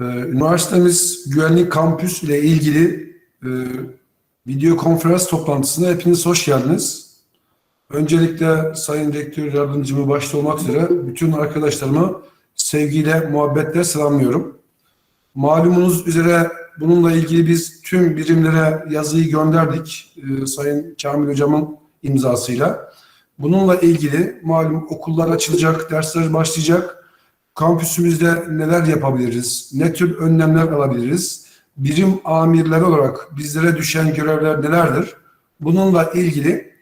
Ee, Üniversitemiz güvenlik kampüs ile ilgili e, video konferans toplantısına hepiniz hoş geldiniz. Öncelikle Sayın Rektör Yardımcımı başta olmak üzere bütün arkadaşlarımı sevgiyle, muhabbetle selamlıyorum. Malumunuz üzere bununla ilgili biz tüm birimlere yazıyı gönderdik e, Sayın Kamil Hocam'ın imzasıyla. Bununla ilgili malum okullar açılacak, dersler başlayacak. Kampüsümüzde neler yapabiliriz, ne tür önlemler alabiliriz, birim amirleri olarak bizlere düşen görevler nelerdir? Bununla ilgili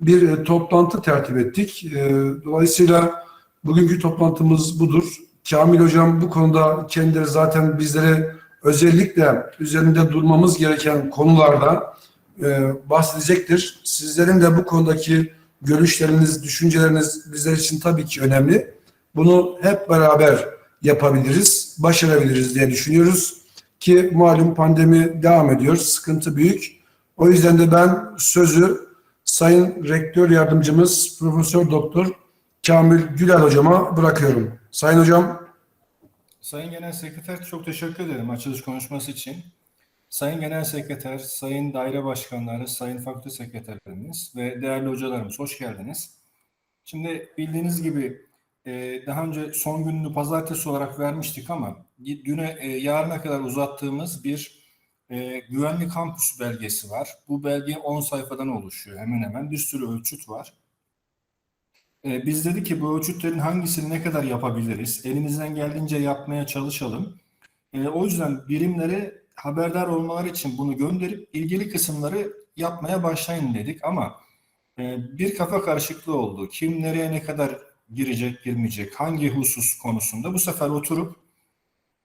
bir e, toplantı tertip ettik. E, dolayısıyla bugünkü toplantımız budur. Kamil Hocam bu konuda kendileri zaten bizlere özellikle üzerinde durmamız gereken konularda e, bahsedecektir. Sizlerin de bu konudaki görüşleriniz, düşünceleriniz bizler için tabii ki önemli. Bunu hep beraber yapabiliriz, başarabiliriz diye düşünüyoruz. Ki malum pandemi devam ediyor, sıkıntı büyük. O yüzden de ben sözü Sayın Rektör Yardımcımız Profesör Doktor Kamil Gülal Hocama bırakıyorum. Sayın Hocam. Sayın Genel Sekreter çok teşekkür ederim açılış konuşması için. Sayın Genel Sekreter, Sayın Daire Başkanları, Sayın Fakülte Sekreterlerimiz ve değerli hocalarımız hoş geldiniz. Şimdi bildiğiniz gibi e, daha önce son gününü pazartesi olarak vermiştik ama düne e, yarına kadar uzattığımız bir e, güvenli kampüs belgesi var. Bu belge 10 sayfadan oluşuyor hemen hemen. Bir sürü ölçüt var. E, biz dedik ki bu ölçütlerin hangisini ne kadar yapabiliriz? Elimizden geldiğince yapmaya çalışalım. E, o yüzden birimlere haberdar olmaları için bunu gönderip ilgili kısımları yapmaya başlayın dedik ama e, bir kafa karışıklığı oldu. Kim nereye ne kadar girecek, girmeyecek, hangi husus konusunda bu sefer oturup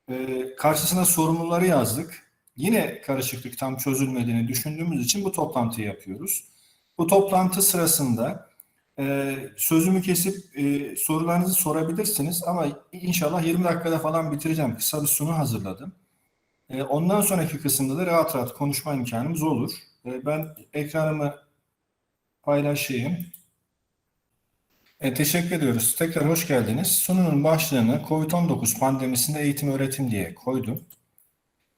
e, karşısına sorumluları yazdık. Yine karışıklık tam çözülmediğini düşündüğümüz için bu toplantıyı yapıyoruz. Bu toplantı sırasında e, sözümü kesip e, sorularınızı sorabilirsiniz ama inşallah 20 dakikada falan bitireceğim. Kısa bir sunu hazırladım. E, ondan sonraki kısımda da rahat rahat konuşma imkanımız olur. E, ben ekranımı paylaşayım. E, teşekkür ediyoruz. Tekrar hoş geldiniz. Sununun başlığını COVID-19 pandemisinde eğitim öğretim diye koydum.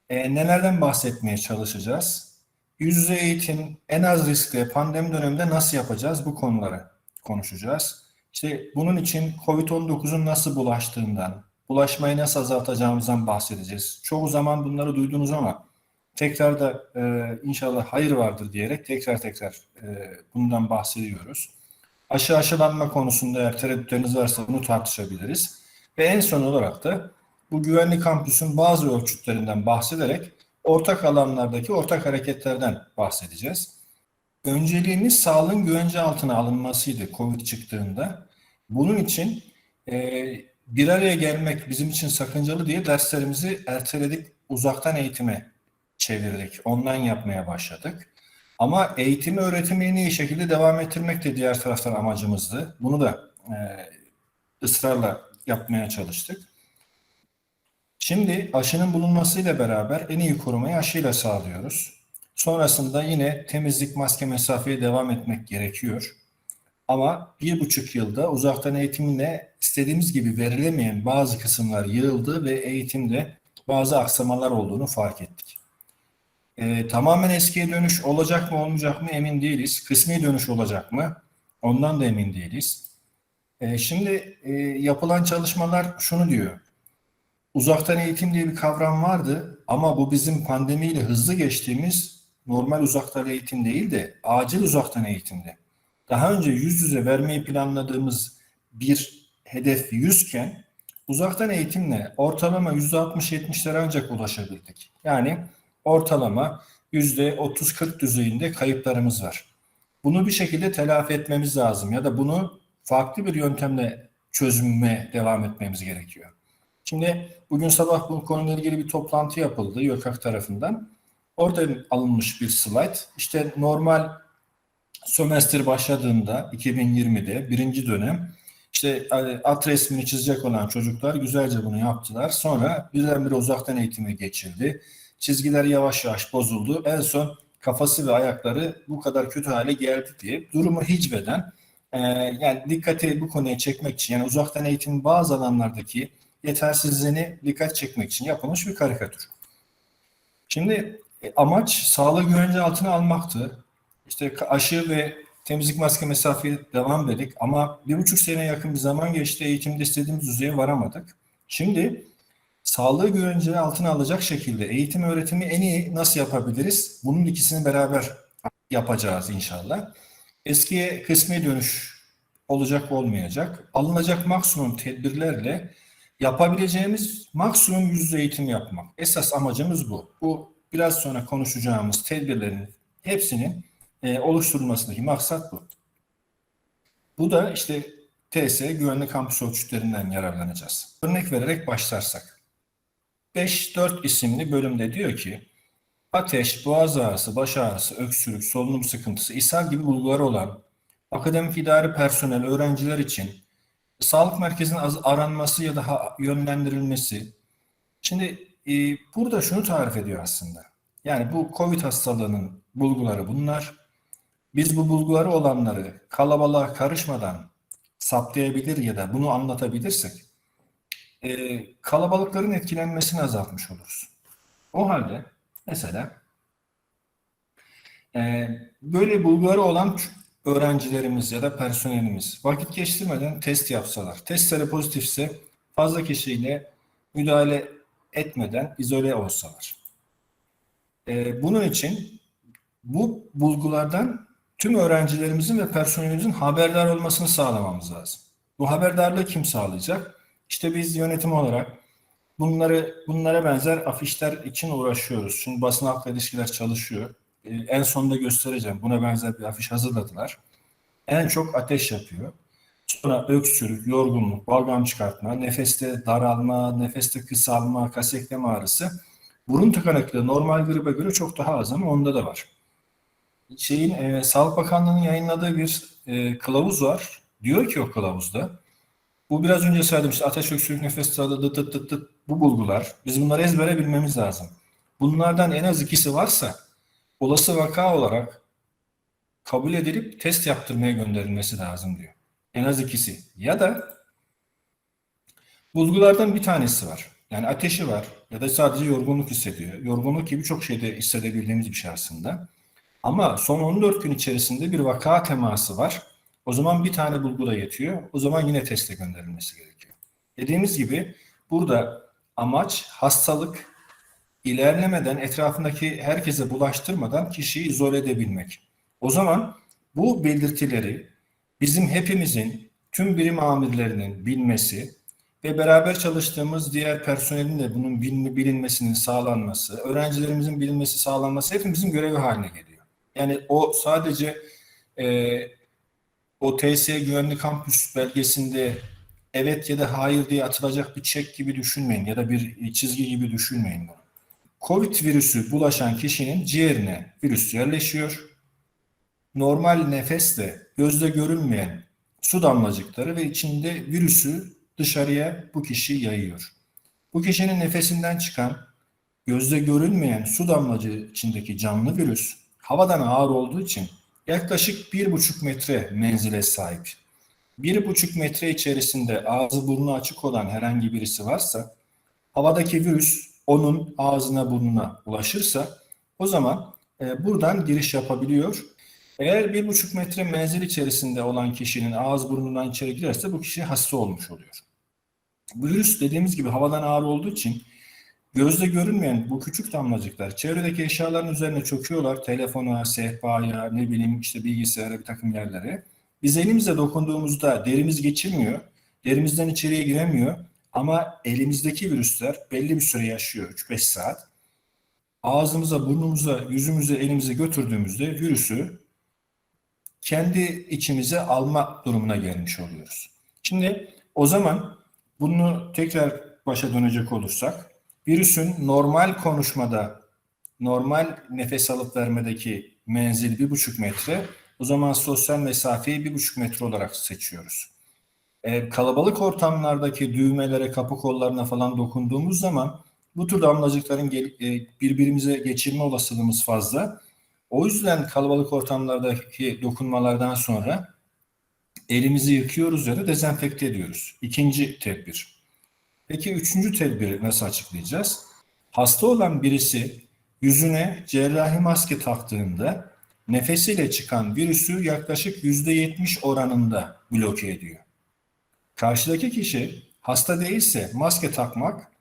E, nelerden bahsetmeye çalışacağız? Yüz yüze eğitim en az riskli pandemi döneminde nasıl yapacağız? Bu konuları konuşacağız. İşte bunun için COVID-19'un nasıl bulaştığından, bulaşmayı nasıl azaltacağımızdan bahsedeceğiz. Çoğu zaman bunları duydunuz ama tekrar da e, inşallah hayır vardır diyerek tekrar tekrar e, bundan bahsediyoruz. Aşı aşılanma konusunda eğer tereddütleriniz varsa bunu tartışabiliriz. Ve en son olarak da bu güvenli kampüsün bazı ölçütlerinden bahsederek ortak alanlardaki ortak hareketlerden bahsedeceğiz. Önceliğimiz sağlığın güvence altına alınmasıydı COVID çıktığında. Bunun için e, bir araya gelmek bizim için sakıncalı diye derslerimizi erteledik, uzaktan eğitime çevirdik, online yapmaya başladık. Ama eğitimi, öğretimi en iyi şekilde devam ettirmek de diğer taraftan amacımızdı. Bunu da e, ısrarla yapmaya çalıştık. Şimdi aşının bulunmasıyla beraber en iyi korumayı aşıyla sağlıyoruz. Sonrasında yine temizlik, maske, mesafeye devam etmek gerekiyor. Ama bir buçuk yılda uzaktan eğitimle istediğimiz gibi verilemeyen bazı kısımlar yığıldı ve eğitimde bazı aksamalar olduğunu fark ettik. Ee, tamamen eskiye dönüş olacak mı olmayacak mı emin değiliz. Kısmi dönüş olacak mı? Ondan da emin değiliz. Ee, şimdi e, yapılan çalışmalar şunu diyor. Uzaktan eğitim diye bir kavram vardı ama bu bizim pandemiyle hızlı geçtiğimiz normal uzaktan eğitim değil de acil uzaktan eğitimde. Daha önce yüz yüze vermeyi planladığımız bir hedef 100 iken uzaktan eğitimle ortalama %60-70'lere ancak ulaşabildik. Yani ortalama %30-40 düzeyinde kayıplarımız var. Bunu bir şekilde telafi etmemiz lazım ya da bunu farklı bir yöntemle çözüme devam etmemiz gerekiyor. Şimdi bugün sabah bu konuyla ilgili bir toplantı yapıldı YÖKAK tarafından. Orada alınmış bir slide. İşte normal sömestr başladığında 2020'de birinci dönem işte at resmini çizecek olan çocuklar güzelce bunu yaptılar. Sonra birdenbire uzaktan eğitime geçildi. Çizgiler yavaş yavaş bozuldu. En son kafası ve ayakları bu kadar kötü hale geldi diye durumu hicveden e, yani dikkati bu konuya çekmek için yani uzaktan eğitimin bazı alanlardaki yetersizliğini dikkat çekmek için yapılmış bir karikatür. Şimdi e, amaç sağlığı güvence altına almaktı. İşte aşı ve temizlik maske mesafeye devam dedik ama bir buçuk sene yakın bir zaman geçti eğitimde istediğimiz düzeye varamadık. Şimdi sağlığı güvence altına alacak şekilde eğitim öğretimi en iyi nasıl yapabiliriz? Bunun ikisini beraber yapacağız inşallah. Eskiye kısmi dönüş olacak olmayacak. Alınacak maksimum tedbirlerle yapabileceğimiz maksimum yüz eğitim yapmak. Esas amacımız bu. Bu biraz sonra konuşacağımız tedbirlerin hepsinin e, oluşturulmasındaki maksat bu. Bu da işte TS güvenli kampüs ölçütlerinden yararlanacağız. Örnek vererek başlarsak. 5-4 isimli bölümde diyor ki ateş, boğaz ağrısı, baş ağrısı, öksürük, solunum sıkıntısı, ishal gibi bulguları olan akademik idari personel, öğrenciler için sağlık merkezinin aranması ya da yönlendirilmesi. Şimdi e, burada şunu tarif ediyor aslında. Yani bu COVID hastalığının bulguları bunlar. Biz bu bulguları olanları kalabalığa karışmadan saptayabilir ya da bunu anlatabilirsek e, kalabalıkların etkilenmesini azaltmış oluruz. O halde mesela e, böyle bulguları olan öğrencilerimiz ya da personelimiz vakit geçirmeden test yapsalar, testleri pozitifse fazla kişiyle müdahale etmeden izole olsalar. E, bunun için bu bulgulardan tüm öğrencilerimizin ve personelimizin haberdar olmasını sağlamamız lazım. Bu haberdarlığı kim sağlayacak? İşte biz yönetim olarak bunları bunlara benzer afişler için uğraşıyoruz. Şimdi basın halkla ilişkiler çalışıyor. Ee, en sonunda göstereceğim. Buna benzer bir afiş hazırladılar. En çok ateş yapıyor. Sonra öksürük, yorgunluk, balgam çıkartma, nefeste daralma, nefeste kısalma, kas eklem ağrısı. Burun tıkanıklığı normal gribe göre çok daha az ama onda da var. Şeyin e, Sağlık Bakanlığı'nın yayınladığı bir e, kılavuz var. Diyor ki o kılavuzda bu biraz önce saydım işte ateş, öksürük, nefes dıt dıt dıt dıt bu bulgular. Biz bunları ezbere bilmemiz lazım. Bunlardan en az ikisi varsa olası vaka olarak kabul edilip test yaptırmaya gönderilmesi lazım diyor. En az ikisi. Ya da bulgulardan bir tanesi var. Yani ateşi var ya da sadece yorgunluk hissediyor. Yorgunluk gibi çok şeyde hissedebildiğimiz bir şey aslında. Ama son 14 gün içerisinde bir vaka teması var. O zaman bir tane bulgu da yetiyor. O zaman yine teste gönderilmesi gerekiyor. Dediğimiz gibi burada amaç hastalık ilerlemeden etrafındaki herkese bulaştırmadan kişiyi izole edebilmek. O zaman bu belirtileri bizim hepimizin tüm birim amirlerinin bilmesi ve beraber çalıştığımız diğer personelin de bunun bilin- bilinmesinin sağlanması, öğrencilerimizin bilinmesi sağlanması hepimizin görevi haline geliyor. Yani o sadece e, o TS Güvenli Kampüs belgesinde evet ya da hayır diye atılacak bir çek gibi düşünmeyin ya da bir çizgi gibi düşünmeyin bunu. Covid virüsü bulaşan kişinin ciğerine virüs yerleşiyor. Normal nefesle gözle görünmeyen su damlacıkları ve içinde virüsü dışarıya bu kişi yayıyor. Bu kişinin nefesinden çıkan gözle görünmeyen su damlacığı içindeki canlı virüs havadan ağır olduğu için yaklaşık bir buçuk metre menzile sahip. Bir buçuk metre içerisinde ağzı burnu açık olan herhangi birisi varsa havadaki virüs onun ağzına burnuna ulaşırsa o zaman e, buradan giriş yapabiliyor. Eğer bir buçuk metre menzil içerisinde olan kişinin ağız burnundan içeri girerse bu kişi hasta olmuş oluyor. Virüs dediğimiz gibi havadan ağır olduğu için gözle görünmeyen bu küçük damlacıklar çevredeki eşyaların üzerine çöküyorlar. Telefona, sehpaya, ne bileyim işte bilgisayara bir takım yerlere. Biz elimizle dokunduğumuzda derimiz geçirmiyor. Derimizden içeriye giremiyor. Ama elimizdeki virüsler belli bir süre yaşıyor. 3-5 saat. Ağzımıza, burnumuza, yüzümüze, elimize götürdüğümüzde virüsü kendi içimize alma durumuna gelmiş oluyoruz. Şimdi o zaman bunu tekrar başa dönecek olursak virüsün normal konuşmada normal nefes alıp vermedeki menzil bir buçuk metre o zaman sosyal mesafeyi bir buçuk metre olarak seçiyoruz. E, kalabalık ortamlardaki düğmelere, kapı kollarına falan dokunduğumuz zaman bu tür damlacıkların gel- e, birbirimize geçirme olasılığımız fazla. O yüzden kalabalık ortamlardaki dokunmalardan sonra elimizi yıkıyoruz ya da dezenfekte ediyoruz. İkinci tedbir. Peki üçüncü tedbiri nasıl açıklayacağız? Hasta olan birisi yüzüne cerrahi maske taktığında nefesiyle çıkan virüsü yaklaşık %70 oranında bloke ediyor. Karşıdaki kişi hasta değilse maske takmak,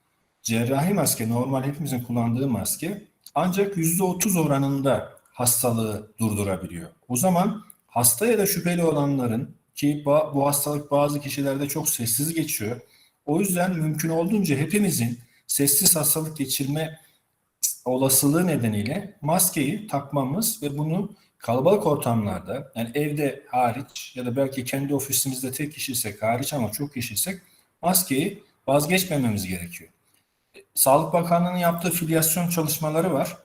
cerrahi maske normal hepimizin kullandığı maske ancak %30 oranında hastalığı durdurabiliyor. O zaman hasta ya da şüpheli olanların ki bu hastalık bazı kişilerde çok sessiz geçiyor. O yüzden mümkün olduğunca hepimizin sessiz hastalık geçirme olasılığı nedeniyle maskeyi takmamız ve bunu kalabalık ortamlarda yani evde hariç ya da belki kendi ofisimizde tek kişiysek hariç ama çok kişiysek maskeyi vazgeçmememiz gerekiyor. Sağlık Bakanlığı'nın yaptığı filyasyon çalışmaları var.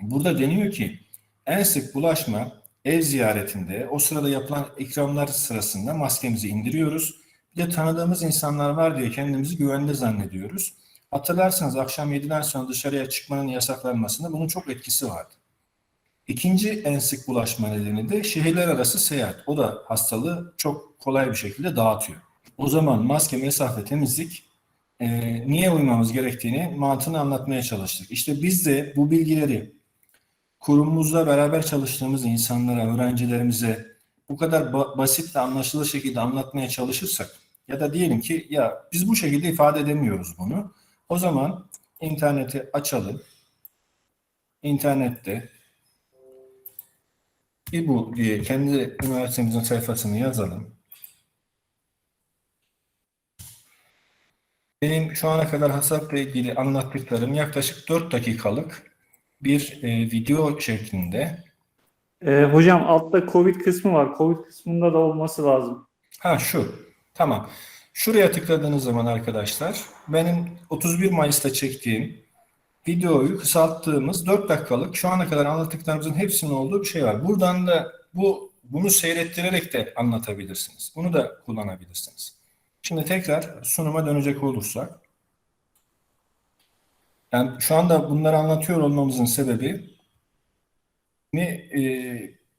Burada deniyor ki en sık bulaşma ev ziyaretinde o sırada yapılan ikramlar sırasında maskemizi indiriyoruz. Bir de tanıdığımız insanlar var diye kendimizi güvende zannediyoruz. Hatırlarsanız akşam 7'den sonra dışarıya çıkmanın yasaklanmasında bunun çok etkisi vardı. İkinci en sık bulaşma nedeni de şehirler arası seyahat. O da hastalığı çok kolay bir şekilde dağıtıyor. O zaman maske, mesafe, temizlik e, niye uymamız gerektiğini mantığını anlatmaya çalıştık. İşte biz de bu bilgileri kurumumuzla beraber çalıştığımız insanlara, öğrencilerimize bu kadar ba- basit ve anlaşılır şekilde anlatmaya çalışırsak ya da diyelim ki ya biz bu şekilde ifade edemiyoruz bunu. O zaman interneti açalım. İnternette İBU diye kendi üniversitemizin sayfasını yazalım. Benim şu ana kadar hastalıkla ilgili anlattıklarım yaklaşık 4 dakikalık bir e, video şeklinde. Ee, hocam altta Covid kısmı var. Covid kısmında da olması lazım. Ha şu. Tamam. Şuraya tıkladığınız zaman arkadaşlar benim 31 Mayıs'ta çektiğim videoyu kısalttığımız 4 dakikalık şu ana kadar anlattıklarımızın hepsinin olduğu bir şey var. Buradan da bu bunu seyrettirerek de anlatabilirsiniz. Bunu da kullanabilirsiniz. Şimdi tekrar sunuma dönecek olursak yani şu anda bunları anlatıyor olmamızın sebebi ne e,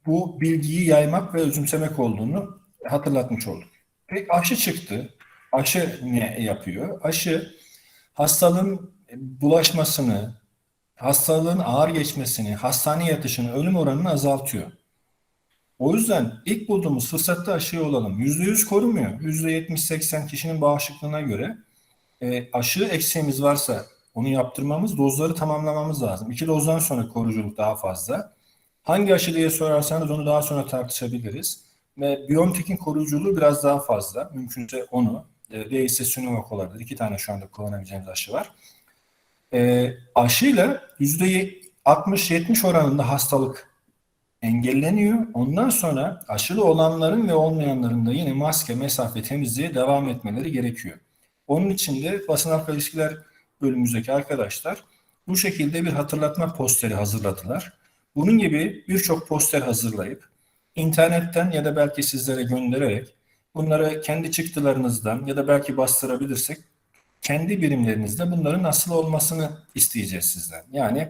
bu bilgiyi yaymak ve özümsemek olduğunu hatırlatmış olduk. Peki aşı çıktı. Aşı ne yapıyor? Aşı hastalığın bulaşmasını, hastalığın ağır geçmesini, hastane yatışını, ölüm oranını azaltıyor. O yüzden ilk bulduğumuz fırsatta aşıya olalım. %100 korumuyor. %70-80 kişinin bağışıklığına göre e, aşı eksiğimiz varsa onu yaptırmamız, dozları tamamlamamız lazım. İki dozdan sonra koruyuculuk daha fazla. Hangi aşı diye sorarsanız onu daha sonra tartışabiliriz. Ve BioNTech'in koruyuculuğu biraz daha fazla. Mümkünse onu. E, değilse Sinovac olabilir. İki tane şu anda kullanabileceğimiz aşı var. E, aşıyla %60-70 oranında hastalık engelleniyor. Ondan sonra aşılı olanların ve olmayanların da yine maske, mesafe, temizliğe devam etmeleri gerekiyor. Onun için de basın halkla ilişkiler bölümümüzdeki arkadaşlar bu şekilde bir hatırlatma posteri hazırladılar. Bunun gibi birçok poster hazırlayıp internetten ya da belki sizlere göndererek bunları kendi çıktılarınızdan ya da belki bastırabilirsek kendi birimlerinizde bunların nasıl olmasını isteyeceğiz sizden. Yani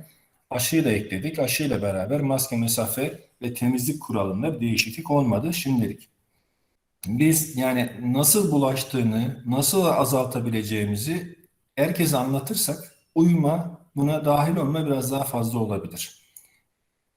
aşıyı da ekledik. Aşıyla beraber maske, mesafe ve temizlik kuralında bir değişiklik olmadı şimdilik. Biz yani nasıl bulaştığını, nasıl azaltabileceğimizi herkese anlatırsak uyuma, buna dahil olma biraz daha fazla olabilir.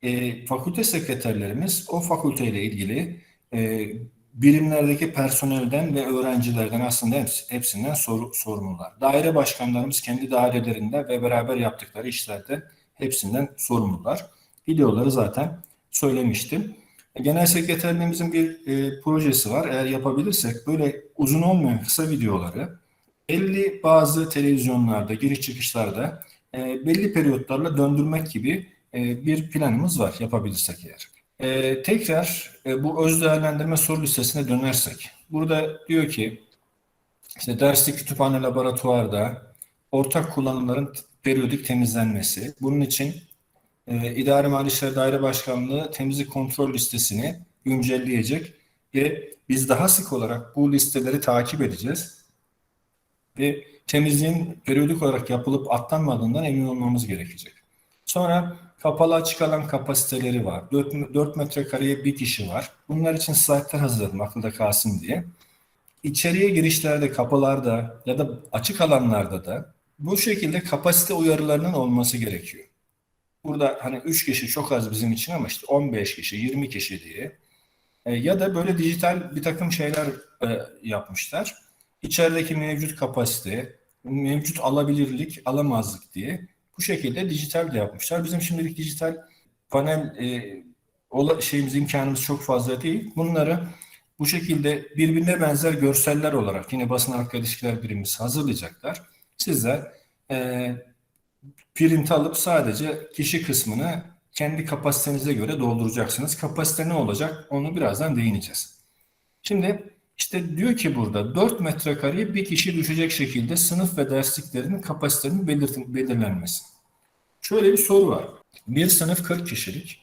E, fakülte sekreterlerimiz o fakülteyle ilgili e, birimlerdeki personelden ve öğrencilerden aslında hepsi, hepsinden sor, sorumlular. Daire başkanlarımız kendi dairelerinde ve beraber yaptıkları işlerde hepsinden sorumlular. Videoları zaten söylemiştim. Genel sekreterliğimizin bir e, projesi var. Eğer yapabilirsek böyle uzun olmayan kısa videoları belli bazı televizyonlarda, giriş çıkışlarda e, belli periyotlarla döndürmek gibi e, bir planımız var yapabilirsek eğer. E, tekrar e, bu öz değerlendirme soru listesine dönersek. Burada diyor ki işte derste kütüphane laboratuvarda ortak kullanımların periyodik temizlenmesi. Bunun için e, İdare Mali İşler Daire Başkanlığı temizlik kontrol listesini güncelleyecek ve biz daha sık olarak bu listeleri takip edeceğiz ve temizliğin periyodik olarak yapılıp atlanmadığından emin olmamız gerekecek. Sonra kapalı açık alan kapasiteleri var. 4, 4 metrekareye bir kişi var. Bunlar için slaytlar hazırladım akılda kalsın diye. içeriye girişlerde, kapılarda ya da açık alanlarda da bu şekilde kapasite uyarılarının olması gerekiyor. Burada hani 3 kişi çok az bizim için ama işte 15 kişi, 20 kişi diye. E, ya da böyle dijital bir takım şeyler e, yapmışlar. İçerideki mevcut kapasite, mevcut alabilirlik, alamazlık diye bu şekilde dijital de yapmışlar. Bizim şimdilik dijital panel e, şeyimiz imkanımız çok fazla değil. Bunları bu şekilde birbirine benzer görseller olarak yine basın halkla ilişkiler birimimiz hazırlayacaklar. Sizler e, print alıp sadece kişi kısmını kendi kapasitenize göre dolduracaksınız. Kapasite ne olacak? Onu birazdan değineceğiz. Şimdi işte diyor ki burada 4 metrekareye bir kişi düşecek şekilde sınıf ve dersliklerinin kapasitenin belirtin, belirlenmesi. Şöyle bir soru var. Bir sınıf 40 kişilik.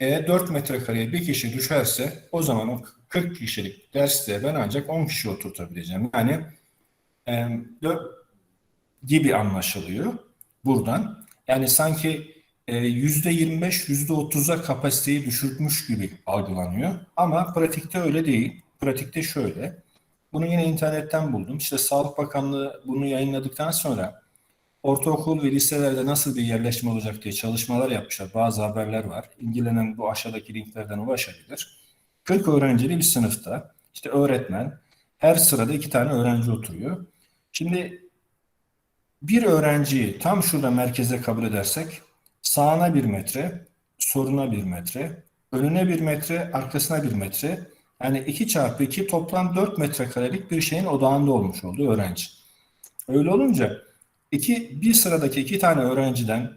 Eğer 4 metrekareye bir kişi düşerse o zaman o 40 kişilik derste ben ancak 10 kişi oturtabileceğim. Yani e, gibi anlaşılıyor buradan. Yani sanki e, %25, %30'a kapasiteyi düşürmüş gibi algılanıyor. Ama pratikte öyle değil. Pratikte şöyle. Bunu yine internetten buldum. İşte Sağlık Bakanlığı bunu yayınladıktan sonra ortaokul ve liselerde nasıl bir yerleşme olacak diye çalışmalar yapmışlar. Bazı haberler var. İlgilenen bu aşağıdaki linklerden ulaşabilir. 40 öğrencili bir sınıfta işte öğretmen her sırada iki tane öğrenci oturuyor. Şimdi bir öğrenciyi tam şurada merkeze kabul edersek sağına bir metre, soluna bir metre, önüne bir metre, arkasına bir metre. Yani 2 çarpı 2 toplam 4 metrekarelik bir şeyin odağında olmuş oldu öğrenci. Öyle olunca iki, bir sıradaki iki tane öğrenciden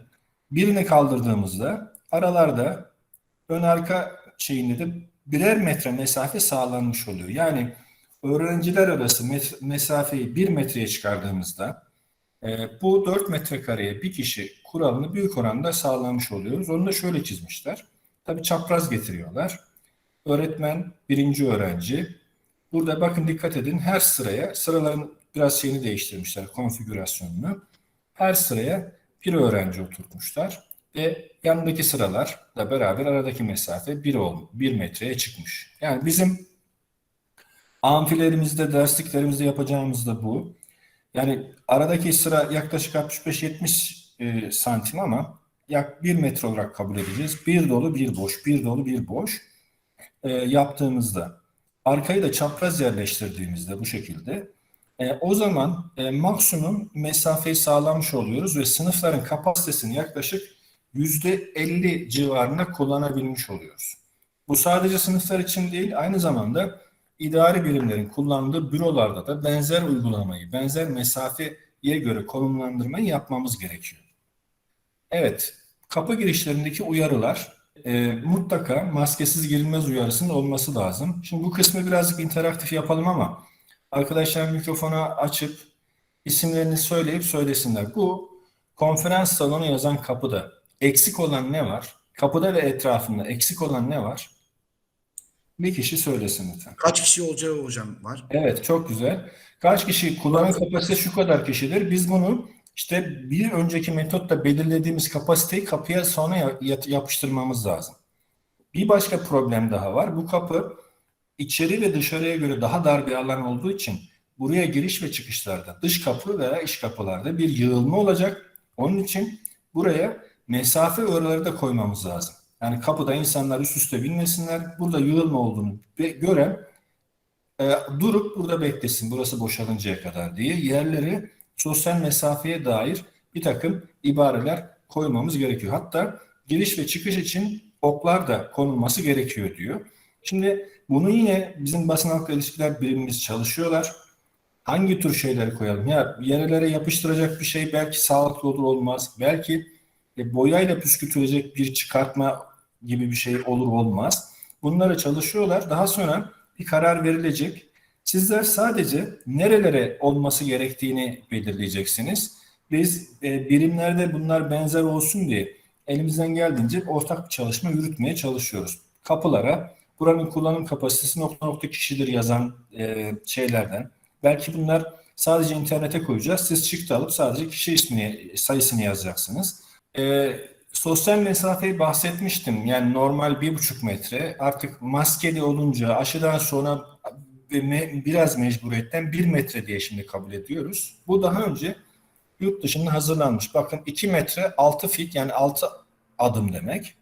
birini kaldırdığımızda aralarda ön arka şeyinde de birer metre mesafe sağlanmış oluyor. Yani öğrenciler arası mesafeyi bir metreye çıkardığımızda e, bu 4 metrekareye bir kişi kuralını büyük oranda sağlamış oluyoruz. Onu da şöyle çizmişler. Tabii çapraz getiriyorlar. Öğretmen, birinci öğrenci. Burada bakın dikkat edin her sıraya, sıraların biraz şeyini değiştirmişler, konfigürasyonunu. Her sıraya bir öğrenci oturtmuşlar ve yanındaki sıralarla beraber aradaki mesafe 1 ol, 1 metreye çıkmış. Yani bizim amfilerimizde, dersliklerimizde yapacağımız da bu. Yani aradaki sıra yaklaşık 65-70 e, santim ama yak 1 metre olarak kabul edeceğiz. Bir dolu bir boş, bir dolu bir boş e, yaptığımızda arkayı da çapraz yerleştirdiğimizde bu şekilde e, o zaman e, maksimum mesafeyi sağlamış oluyoruz ve sınıfların kapasitesini yaklaşık %50 civarında kullanabilmiş oluyoruz. Bu sadece sınıflar için değil aynı zamanda idari birimlerin kullandığı bürolarda da benzer uygulamayı, benzer mesafeye göre konumlandırmayı yapmamız gerekiyor. Evet, kapı girişlerindeki uyarılar e, mutlaka maskesiz girilmez uyarısının olması lazım. Şimdi bu kısmı birazcık interaktif yapalım ama arkadaşlar mikrofonu açıp isimlerini söyleyip söylesinler. Bu konferans salonu yazan kapıda eksik olan ne var? Kapıda ve etrafında eksik olan ne var? Bir kişi söylesin lütfen. Kaç kişi olacağı hocam var? Evet çok güzel. Kaç kişi kullanım kapasitesi şu kadar kişidir. Biz bunu işte bir önceki metotla belirlediğimiz kapasiteyi kapıya sonra yapıştırmamız lazım. Bir başka problem daha var. Bu kapı içeri ve dışarıya göre daha dar bir alan olduğu için buraya giriş ve çıkışlarda dış kapı veya iç kapılarda bir yığılma olacak. Onun için buraya mesafe öğreleri de koymamız lazım. Yani kapıda insanlar üst üste binmesinler. Burada yığılma olduğunu gören e, durup burada beklesin burası boşalıncaya kadar diye yerleri sosyal mesafeye dair bir takım ibareler koymamız gerekiyor. Hatta giriş ve çıkış için oklar da konulması gerekiyor diyor. Şimdi bunu yine bizim basın halkla ilişkiler birimimiz çalışıyorlar. Hangi tür şeyleri koyalım? Ya yerlere yapıştıracak bir şey belki sağlıklı olur olmaz. Belki e, boyayla püskürtülecek bir çıkartma gibi bir şey olur olmaz. Bunları çalışıyorlar. Daha sonra bir karar verilecek. Sizler sadece nerelere olması gerektiğini belirleyeceksiniz. Biz e, birimlerde bunlar benzer olsun diye elimizden geldiğince ortak bir çalışma yürütmeye çalışıyoruz. Kapılara buranın kullanım kapasitesi nokta nokta kişidir yazan e, şeylerden. Belki bunlar sadece internete koyacağız. Siz çıktı alıp sadece kişi ismini sayısını yazacaksınız. E, sosyal mesafeyi bahsetmiştim. Yani normal bir buçuk metre. Artık maskeli olunca aşıdan sonra ve me- biraz mecburiyetten 1 metre diye şimdi kabul ediyoruz. Bu daha önce yurt dışında hazırlanmış. Bakın 2 metre 6 fit yani 6 adım demek.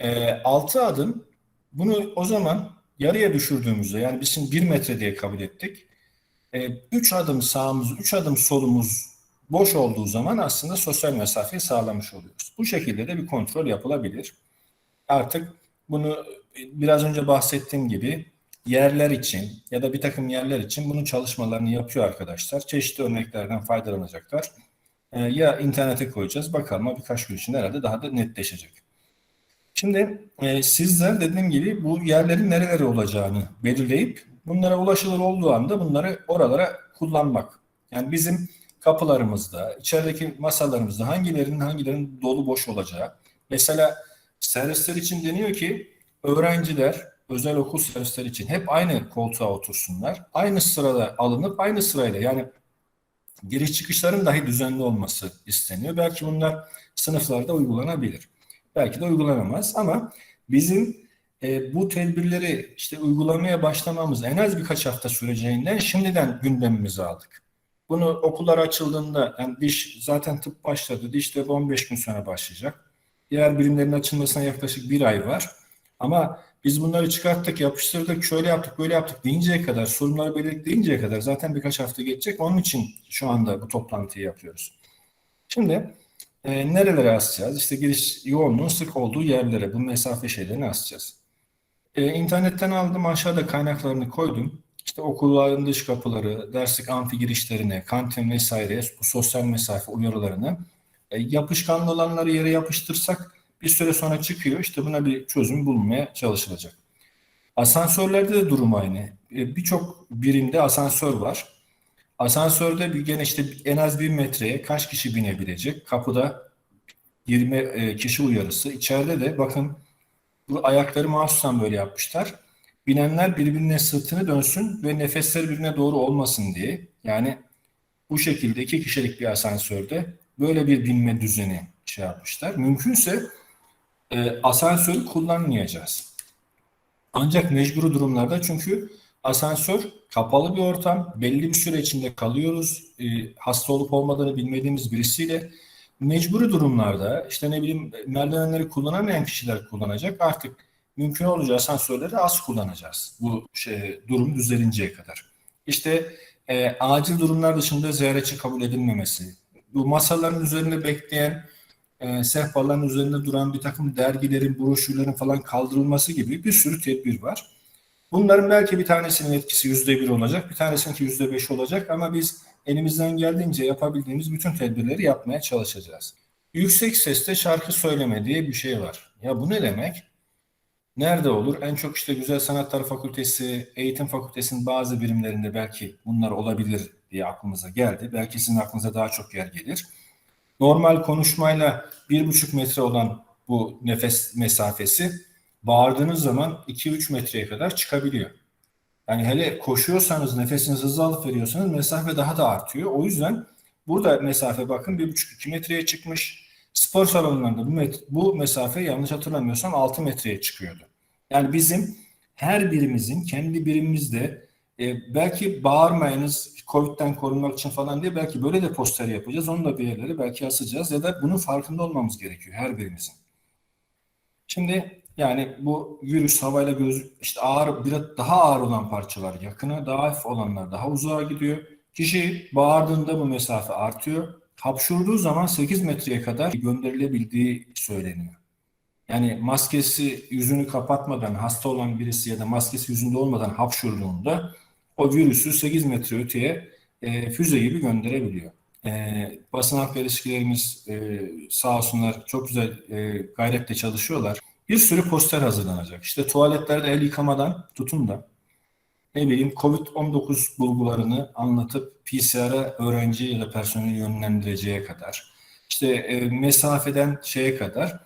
E, 6 adım bunu o zaman yarıya düşürdüğümüzde yani biz şimdi 1 metre diye kabul ettik. 3 adım sağımız, 3 adım solumuz boş olduğu zaman aslında sosyal mesafeyi sağlamış oluyoruz. Bu şekilde de bir kontrol yapılabilir. Artık bunu biraz önce bahsettiğim gibi yerler için ya da bir takım yerler için bunun çalışmalarını yapıyor arkadaşlar. Çeşitli örneklerden faydalanacaklar. Ee, ya internete koyacağız bakalım ama birkaç gün içinde herhalde daha da netleşecek. Şimdi e, sizler dediğim gibi bu yerlerin nereleri olacağını belirleyip bunlara ulaşılır olduğu anda bunları oralara kullanmak. Yani bizim kapılarımızda, içerideki masalarımızda hangilerinin hangilerinin dolu boş olacağı. Mesela servisler için deniyor ki öğrenciler özel okul servisleri için hep aynı koltuğa otursunlar. Aynı sırada alınıp aynı sırayla yani giriş çıkışların dahi düzenli olması isteniyor. Belki bunlar sınıflarda uygulanabilir. Belki de uygulanamaz ama bizim e, bu tedbirleri işte uygulamaya başlamamız en az birkaç hafta süreceğinden şimdiden gündemimize aldık. Bunu okullar açıldığında yani diş zaten tıp başladı. Diş de 15 gün sonra başlayacak. Diğer birimlerin açılmasına yaklaşık bir ay var. Ama biz bunları çıkarttık, yapıştırdık, şöyle yaptık, böyle yaptık deyinceye kadar, sorunları belirttiğinceye kadar zaten birkaç hafta geçecek. Onun için şu anda bu toplantıyı yapıyoruz. Şimdi e, nerelere asacağız? İşte giriş yoğunluğun sık olduğu yerlere bu mesafe şeylerini asacağız. E, internetten aldım, aşağıda kaynaklarını koydum. İşte okulların dış kapıları, derslik amfi girişlerine, kantin vesaire, bu sosyal mesafe uyarılarını e, yapışkanlı olanları yere yapıştırsak bir süre sonra çıkıyor. İşte buna bir çözüm bulunmaya çalışılacak. Asansörlerde de durum aynı. E, Birçok birimde asansör var. Asansörde bir gene işte en az bir metreye kaç kişi binebilecek? Kapıda 20 e, kişi uyarısı. İçeride de bakın ayakları mahsusen böyle yapmışlar. Binenler birbirine sırtını dönsün ve nefesleri birbirine doğru olmasın diye. Yani bu şekilde iki kişilik bir asansörde böyle bir binme düzeni şey yapmışlar. Mümkünse e, asansörü kullanmayacağız. Ancak mecburi durumlarda çünkü asansör kapalı bir ortam, belli bir süre içinde kalıyoruz. E, hasta olup olmadığını bilmediğimiz birisiyle mecburi durumlarda işte ne bileyim merdivenleri kullanamayan kişiler kullanacak. Artık mümkün olunca asansörleri az kullanacağız. Bu şey, durum düzelinceye kadar. İşte e, acil durumlar dışında ziyaretçi kabul edilmemesi, bu masaların üzerinde bekleyen, e, sehpaların üzerinde duran bir takım dergilerin, broşürlerin falan kaldırılması gibi bir sürü tedbir var. Bunların belki bir tanesinin etkisi yüzde bir olacak, bir tanesininki yüzde beş olacak ama biz elimizden geldiğince yapabildiğimiz bütün tedbirleri yapmaya çalışacağız. Yüksek sesle şarkı söyleme diye bir şey var. Ya bu ne demek? Nerede olur? En çok işte Güzel Sanatlar Fakültesi, Eğitim Fakültesi'nin bazı birimlerinde belki bunlar olabilir diye aklımıza geldi. Belki sizin aklınıza daha çok yer gelir. Normal konuşmayla bir buçuk metre olan bu nefes mesafesi bağırdığınız zaman 2-3 metreye kadar çıkabiliyor. Yani hele koşuyorsanız, nefesinizi hızlı alıp veriyorsanız mesafe daha da artıyor. O yüzden burada mesafe bakın 1,5-2 metreye çıkmış. Spor salonlarında bu, met- bu mesafe yanlış hatırlamıyorsam 6 metreye çıkıyordu. Yani bizim her birimizin kendi birimimizde e, belki bağırmayınız Covid'den korunmak için falan diye belki böyle de poster yapacağız. Onu da bir yerlere belki asacağız ya da bunun farkında olmamız gerekiyor her birimizin. Şimdi yani bu virüs havayla göz işte ağır biraz daha ağır olan parçalar yakına, daha hafif olanlar daha uzağa gidiyor. Kişi bağırdığında bu mesafe artıyor. Hapşurduğu zaman 8 metreye kadar gönderilebildiği söyleniyor. Yani maskesi yüzünü kapatmadan hasta olan birisi ya da maskesi yüzünde olmadan hapşurduğunda o virüsü 8 metre öteye e, füze gibi gönderebiliyor. E, basın halkla ilişkilerimiz e, sağ olsunlar çok güzel e, gayretle çalışıyorlar. Bir sürü poster hazırlanacak. İşte tuvaletlerde el yıkamadan tutun da ne bileyim COVID-19 bulgularını anlatıp PCR'a öğrenci ya da personeli yönlendireceğe kadar, işte e, mesafeden şeye kadar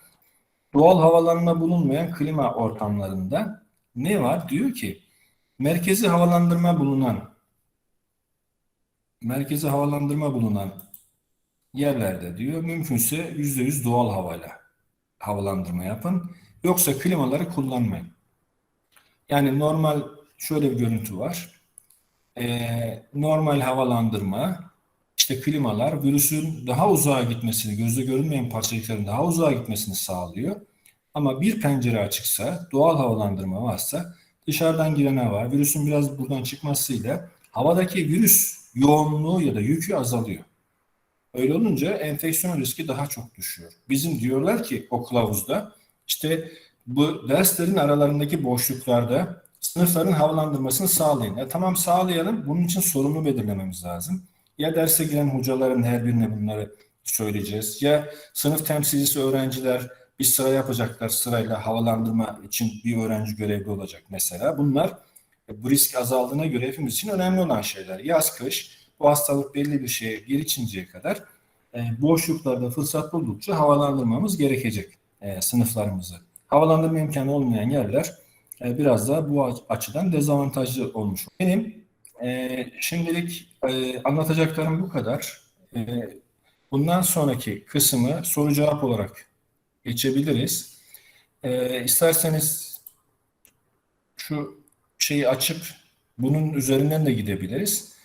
doğal havalanma bulunmayan klima ortamlarında ne var? Diyor ki merkezi havalandırma bulunan merkezi havalandırma bulunan yerlerde diyor mümkünse %100 doğal havayla havalandırma yapın. Yoksa klimaları kullanmayın. Yani normal şöyle bir görüntü var. Ee, normal havalandırma, işte klimalar virüsün daha uzağa gitmesini, gözle görünmeyen parçacıkların daha uzağa gitmesini sağlıyor. Ama bir pencere açıksa, doğal havalandırma varsa dışarıdan giren hava, virüsün biraz buradan çıkmasıyla havadaki virüs yoğunluğu ya da yükü azalıyor. Öyle olunca enfeksiyon riski daha çok düşüyor. Bizim diyorlar ki o kılavuzda işte bu derslerin aralarındaki boşluklarda sınıfların havalandırmasını sağlayın. E, tamam sağlayalım. Bunun için sorumlu belirlememiz lazım. Ya derse giren hocaların her birine bunları söyleyeceğiz. Ya sınıf temsilcisi öğrenciler bir sıra yapacaklar. Sırayla havalandırma için bir öğrenci görevli olacak mesela. Bunlar e, bu risk azaldığına göre hepimiz için önemli olan şeyler. Yaz, kış bu hastalık belli bir şeye geçinceye kadar e, boşluklarda fırsat buldukça havalandırmamız gerekecek e, sınıflarımızı. Havalandırma imkanı olmayan yerler e, biraz da bu aç- açıdan dezavantajlı olmuş. Benim e, şimdilik e, anlatacaklarım bu kadar. E, bundan sonraki kısmı soru cevap olarak geçebiliriz. E, isterseniz şu şeyi açıp bunun üzerinden de gidebiliriz.